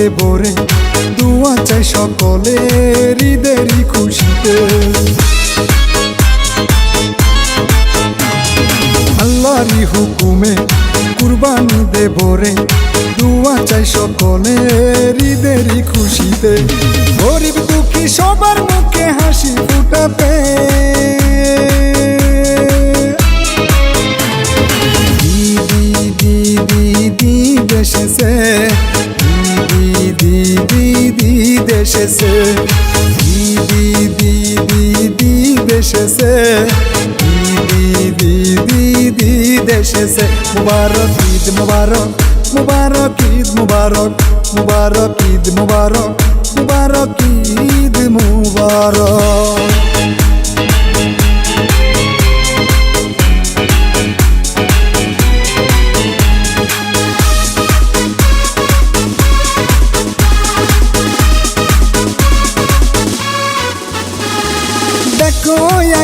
কুরবানি দেব রে দুয়া চাই সকলে হৃদেরই খুশিতে। আল্লাহরই হুকুমে কুরবানি দেব রে দুয়া চাই সকলে হৃদেরই খুশিতে। গরিব দুঃখী সবার মুখে হাসি ফুটাতে দিদি দিদি দিদি দিদি দিদি দিদি দিদি এসেছে মুবারক, ঈদ মুবারক মুবারক, ঈদ মুবারক মুবারক, ঈদ মুবারক মুবারক, ঈদ মুবারক।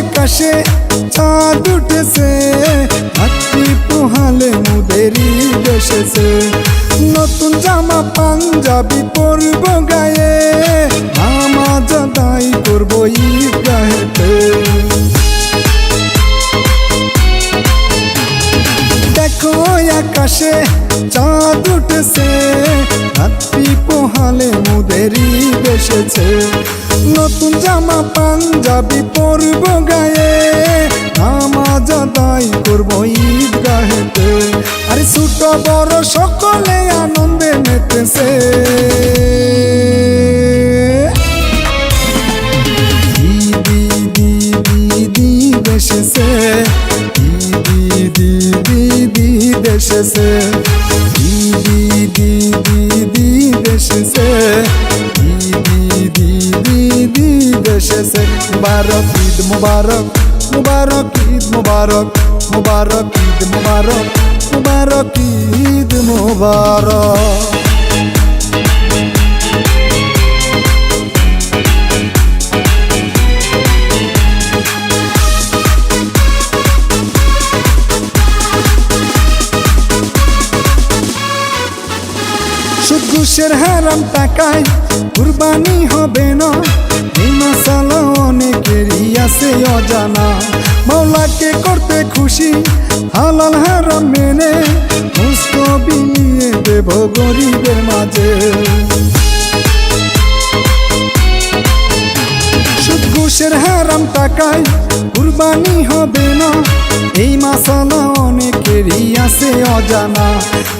আকাশে চাঁদ উঠেছে, হাতি পোহালে মুদেরি বসেছে। নতুন জামা পাঞ্জাবি পরব গায়ে নামাজ আদায় করব ঈদ গাহেতে দেখো আকাশে চাঁদ উঠেছে পাঞ্জাবি পরব গায়ে, নামাজ আদায় করব ঈদ গাহেতে আরে ছোট বড় সকলে আনন্দে মেতেছে দিদি দিদি দিদি এসেছে মুবারক, ঈদ মুবারক মুবারক, ঈদ মুবারক মুবারক, ঈদ মুবারক মুবারক, ঈদ মুবারক। সুদ, ঘুষের হারাম টাকায় কুরবানি হবে না এই মশালা অনেকেরই আছে অজানা। মৌলাকে করতে খুশি, হালাল হারাম মেনে মুস্ত বিলিয়ে দেব গরিবের মাঝে। সুদ ঘুষের হারাম টাকায় কুরবানি হবে না। এই মাসালা অনেকেরই আছে অজানা।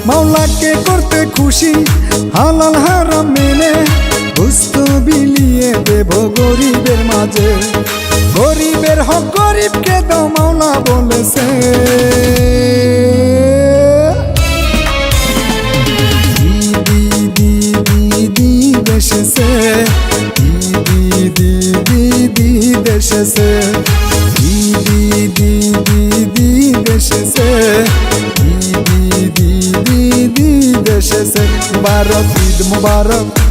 মাওলাকে করতে খুশি, হালাল হারাম মেনে বুঝত বিলিয়ে দেব গরিবের মাঝে গরিবের হক গরিবকে দাও মাওলা বলেছে দিদি দিদি মুবারক